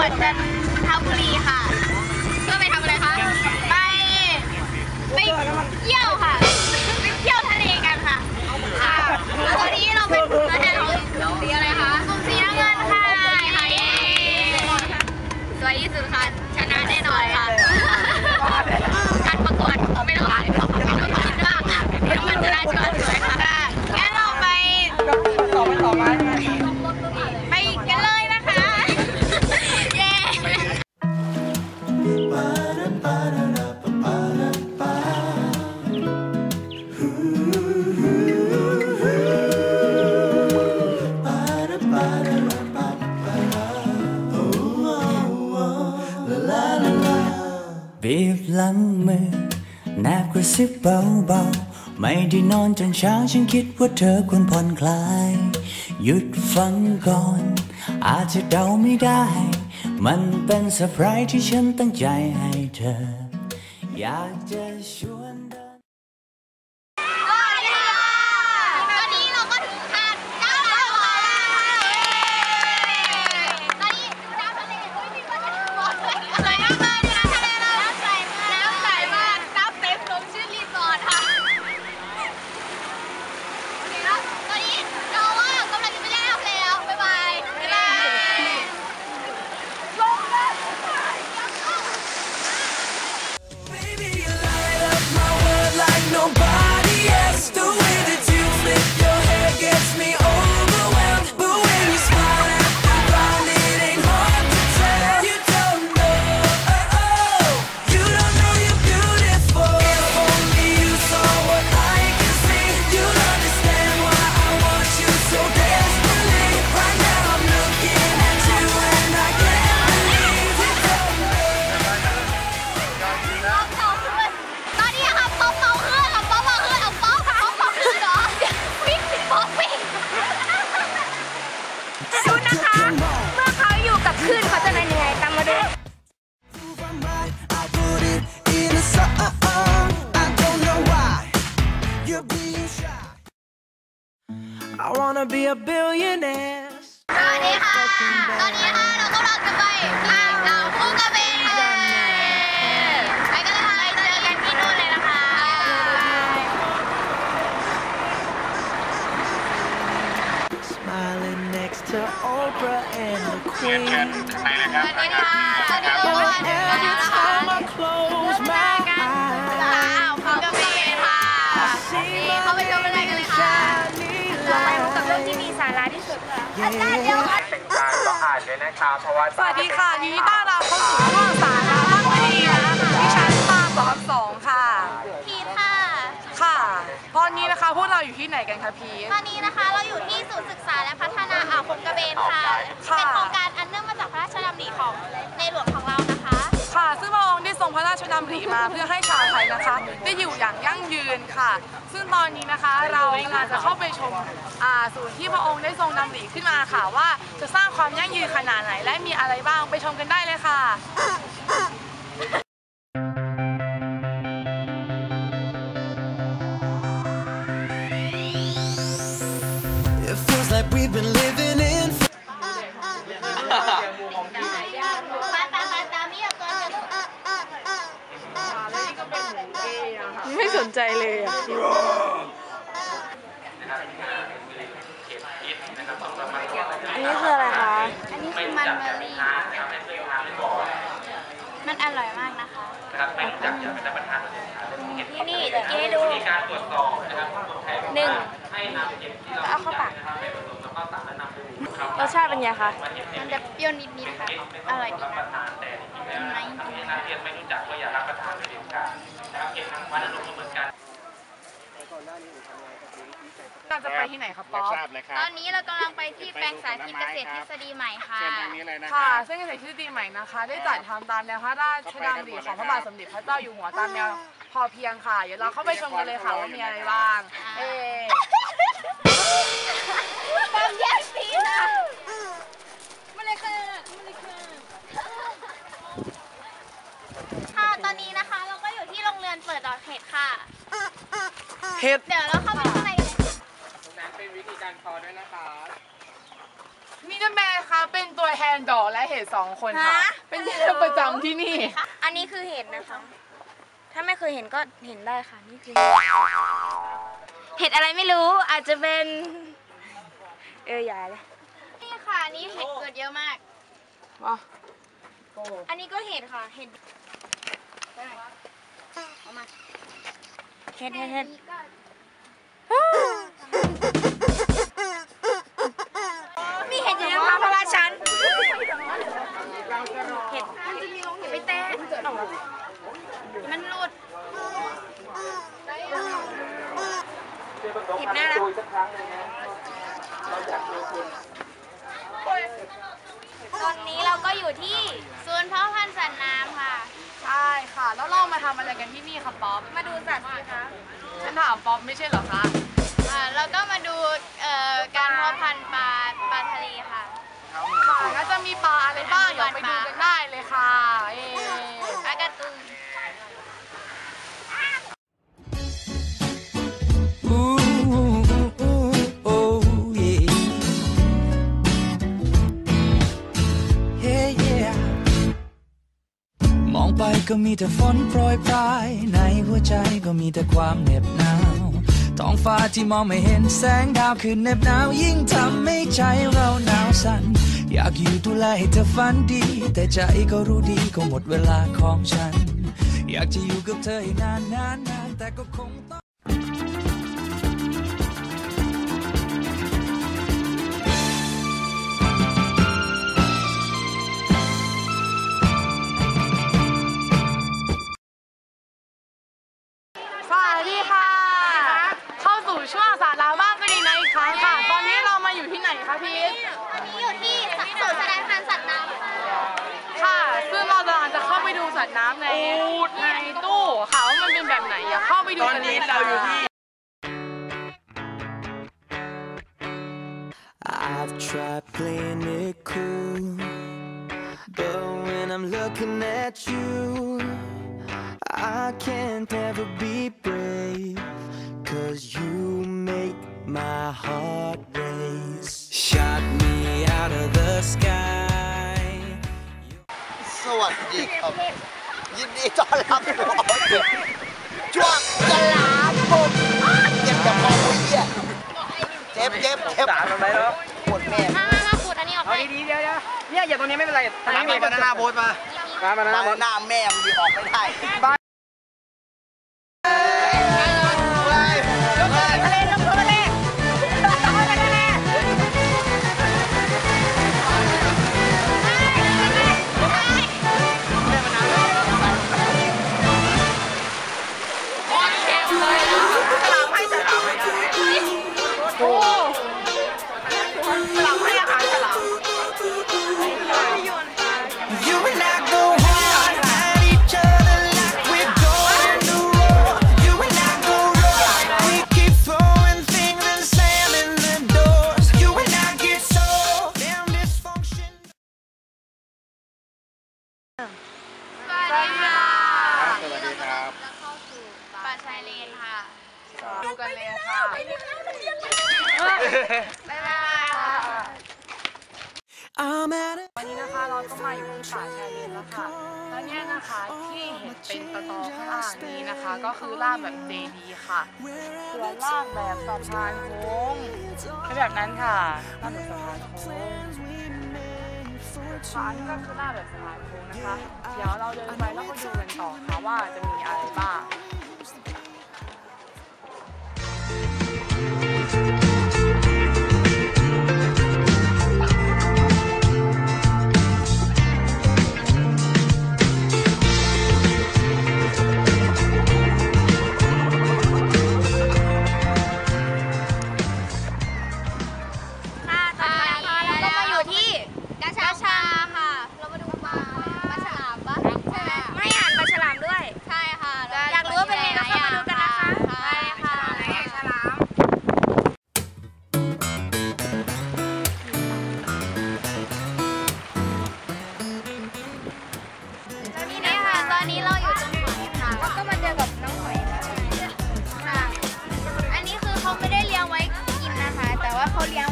วัดจันทบุรีค่ะ เพื่อไปทำอะไรคะ ไป ไปเที่ยวค่ะ ไม่ได้นอนจนเช้าฉันคิดว่าเธอควรผ่อนคลาย หยุดฟังก่อน อาจจะเดาไม่ได้ มันเป็นเซอร์ไพรส์ที่ฉันตั้งใจให้เธอ อยากจะชวน wanna be a billionaire. เดียวค่ะเป็นการต้องอ่านเลยนะครับเพราะว่าสวัสดีค่ะยินดีต้อนรับเข้าสู่ช่วงสาระบ้างไม่ดีนะคะดิฉันปาสองสองค่ะ พีทค่ะ ค่ะ ตอนนี้นะคะพวกเราอยู่ที่ไหนกันคะพีท ตอนนี้นะคะเราอยู่ที่ศูนย์ศึกษาและพัฒนาอ่าวคงกระเบนค่ะค่ะเป็นโครงการอันเนื่องมาจากพระ รงพระราชดำริมาเพื่อให้ชาวไทยนะคะ ได้อยู่อย่างยั่งยืนค่ะ ซึ่งตอนนี้นะคะเรากำลังจะเข้าไปชมศูนย์ที่พระองค์ได้ทรงดำริขึ้นมาค่ะว่าจะสร้างความยั่งยืนขนาดไหน และมีอะไรบ้างไปชมกันได้เลยค่ะ อร่อยมากนะคะไม่รู้จักจะเป็นรับประทานเลยครับที่นี่เดี๋ยวกินให้ดู มีการตรวจสอบนะครับหนึ่ง ให้นำเก็บที่เราเอาเข้าปากให้ผสมแล้วก็สารและนำไปดูครับรสชาติเป็นไงคะมันจะเปรี้ยวนิดๆค่ะ อร่อยดีรับประทานแต่จริงๆแล้วนะครับถ้านักเรียนไม่รู้จักก็อย่ารับประทานเลยเด็ดขาดนะครับเก็บทั้งวันอารมณ์ก็เหมือนกัน เราจะไปที่ไหนครับป๊อปทราบเลยครัตอนนี้เรากำลังไปที่แปลงสาธิตเกษตรทฤษฎีใหม่ค่ะ เชิญทางนี้เลยนะคค่ะ รับซึ่งเกษตรทฤษฎีใหม่นะคะ ได้จัดทำตามแนวพระราชดำริของพระบาทสมเด็จพระเจ้าอยู่หัวตามแนวพอเพียงค่ะ เดี๋ยวเราเข้าไปชมกันเลยค่ะว่ามีอะไรบ้าง เอ๊ะตามแยกสีนะมาเลยค่ะมาเลยค่ะ ค่ะ ตอนนี้นะคะเราก็อยู่ที่โรงเรือนเปิดดอกเห็ดค่ะ เห็ด เดี๋ยวเราเข้าไปข้างในกัน เลยค่ะนั้นเป็นวิธีการพอด้วยนะครับนี่จะแม่คะเป็นตัวแทนดอกและเห็ดสองคนค่ะ ฮะ เป็นที่ประจำที่นี่ อันนี้คือเห็ดนะคะ ถ้าไม่เคยเห็นก็เห็นได้ค่ะ นี่คือ เห็ดอะไรไม่รู้ อาจจะเป็น เอออย่าเลย นี่ค่ะอันนี้เห็ดเกิดเยอะมาก ว้าอันนี้ก็เห็ดค่ะ เห็ดเอามาเห็ดเห็ดเห็ดมี มันหลุดเห็นหน้าแล้วดูอีกสักครั้งหนึงนะเราอยากดูคุณตอนนี้เราก็อยู่ที่ศูนย์เพาะพันธุ์สัตว์น้ำค่ะ ใช่ค่ะ แล้วเรามาทำอะไรกันที่นี่คะป๊อป มาดูสัตว์สิคะ ฉันถามป๊อปไม่ใช่เหรอคะอ่าเราก็มาดูเอ่อการเพาะพันธุ์ปลาปลาทะเลค่ะค่ะแล้วจะมีปลา ก็มีแต่ฝนโปรยปลาย ในหัวใจก็มีแต่ความเหน็บหนาวท้องฟ้าที่มองไม่เห็นแสงดาวคือเหน็บหนาวยิ่งทำให้ใจเราหนาวสั่นอยากอยู่ดูแลให้เธอฝันดี แต่ใจก็รู้ดีก็หมดเวลาของฉัน อยากจะอยู่กับเธอให้นานนานนานแต่ก็คง คะพีทอันนี้อยู่ที่ศูนย์แสดงพันธุ์สัตว์น้ำค่ะค่ะ ซึ่งเรากำลังจะเข้าไปดูสัตว์น้ำในในตู้ค่ะว่ามันเป็นแบบไหนอยากเข้าไปดูกันเลยค่ะ I've tried playing it cool, but when I'm looking at you, I can't ever be brave, cause you make my heart race. Shot me out of the sky. สวัสดีครับ ยินดีต้อนรับทุกคนช่วงกลาบุมเจ็บจะพอคุยเยี่ยเจ็บเจ็บเจ็บสารอะไรแล้วปวดแม่มามามาขูดอันนี้ออกไปดีๆเดี๋ยวๆเนี่ยอย่าตรงนี้ไม่เป็นไรตรงนี้มีบานาน่าโบ๊ทมาบานาน่าโบ๊ทหน้าแม่มันดีออกไม่ได้ วันนี้นะคะเราก็มาอยู่ที่ป่าชายเลนแล้วค่ะแล้วเนี่ยนะคะที่เห็นเป็นตะตอข้างล่างนี้นะคะ ก็คือลากแบบเจดีค่ะส่วนลากแบบสะพานโค้งเป็นแบบนั้นค่ะลากแบบสะพานโค้งค่ะอันนี้ก็คือลากแบบสะพานโค้งนะคะ เดี๋ยวเราเดินไปแล้วก็ดูกันต่อค่ะว่าจะมีอะไรบ้าง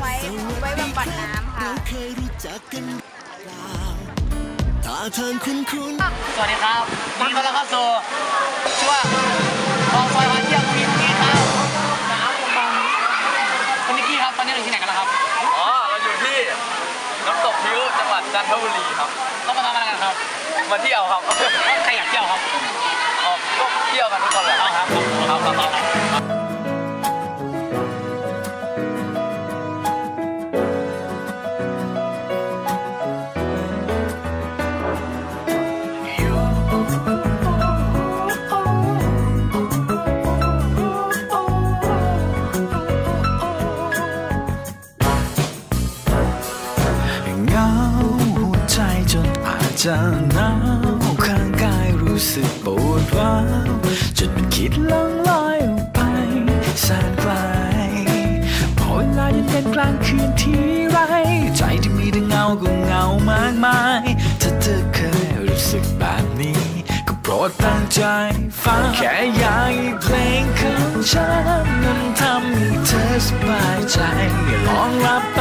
ไว้บำบัดน้ำค่ะเคยรู้จักกันเปล่าถ้าทางคุณคุณสวัสดีครับนี่ก็แล้วเข้าสู่ช่วงคลองซอยวัดเยี่ยมมีนี้ครับคุณนิกกี้ครับตอนนี้เราอยู่ที่ไหนกันแล้วครับอ๋อเราอยู่ที่น้ำตกพิ้วจังหวัดจันทบุรีครับเรามาทำอะไรกันครับมาเที่ยวครับใครอยากเที่ยวครับ จะหนาวข้างกายรู้สึกปวดร้าวจนมันคิดล่องลอยออกไปแสนไกลพอเวลาเย็นกลางคืนที่ไร ใจที่มีแต่เงาก็เหงามากมาย ถ้าเธอเคยรู้สึกแบบนี้ ก็โปรดตั้งใจฟังแค่อยากให้เพลงของฉันนั้นทำให้เธอสบายใจลองรับ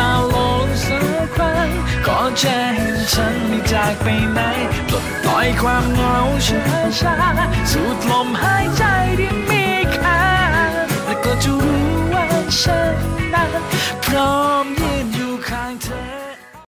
ก่อนจะเห็นฉันไม่จากไปไหนปลดปล่อยความเหงาช้าช้าสูดลมหายใจที่มีค่าและก็จะรู้ว่าฉันนั้นพร้อมยิ้